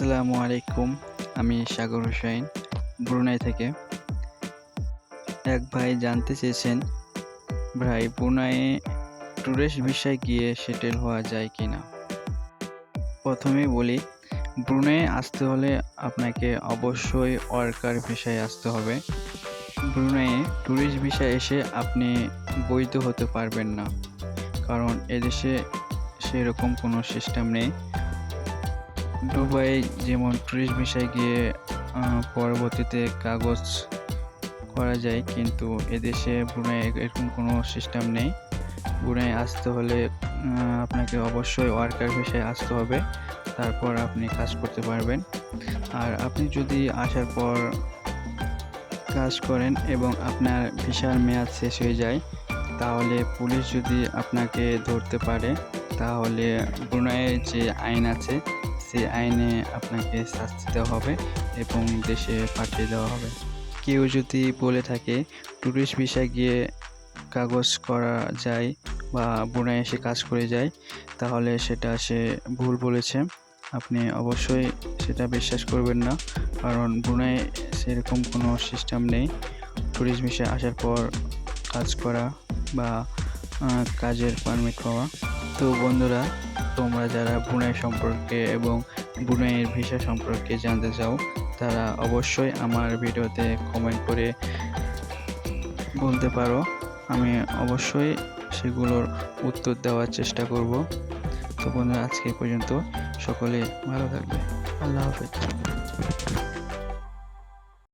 আসসালামু আলাইকুম, আমি সাগর হোসেন, ব্রুনাই থেকে। এক ভাই জানতে চেয়েছেন, ভাই ব্রুনাইয়ে ট্যুরিস্ট ভিসায় গিয়ে সেটেল হওয়া যায় কি না প্রথমেই বলি ব্রুনাইয়ে আসতে হলে আপনাকে অবশ্যই ওয়ার্কার ভিসায় আসতে হবে। ব্রুনাইয়ে ট্যুরিস্ট ভিসায় এসে আপনি বৈধ হতে পারবেন না, কারণ এদেশে সেরকম কোনো সিস্টেম নেই। দুবাই যেমন ট্যুরিস্ট ভিসায় গিয়ে পরবর্তীতে কাগজ করা যায়, কিন্তু এদেশে ব্রুনাই এরকম কোনো সিস্টেম নেই। ব্রুনাই আসতে হলে আপনাকে অবশ্যই ওয়ার্কার ভিসায় আসতে হবে, তারপর আপনি কাজ করতে পারবেন। আর আপনি যদি আসার পর কাজ করেন এবং আপনার ভিসার মেয়াদ শেষ হয়ে যায়, তাহলে পুলিশ যদি আপনাকে ধরতে পারে, তাহলে ব্রুনাইয়ের যে আইন আছে সেই আইনে আপনাকে শাস্তি দেওয়া হবে এবং দেশে পাঠিয়ে দেওয়া হবে। কেউ যদি বলে থাকে ট্যুরিস্ট ভিসা গিয়ে কাগজ করা যায় বা ব্রুনাই এসে কাজ করে যায়, তাহলে সেটা সে ভুল বলেছে। আপনি অবশ্যই সেটা বিশ্বাস করবেন না, কারণ ব্রুনাই সেরকম কোনো সিস্টেম নেই। ট্যুরিস্ট ভিসা আসার পর কাজ করা বা কাজের পারমিট পাওয়া। তো বন্ধুরা তোমরা যারা ব্রুনাই সম্পর্কে এবং ব্রুনাইয়ের ভিসা সম্পর্কে জানতে চাও, তারা অবশ্যই আমার ভিডিওতে কমেন্ট করে বলতে পারো। আমি অবশ্যই সেগুলোর উত্তর দেওয়ার চেষ্টা করব। তো বন্ধুরা, আজকে পর্যন্ত। সকলে ভালো থাকবে। আল্লাহ হাফেজ।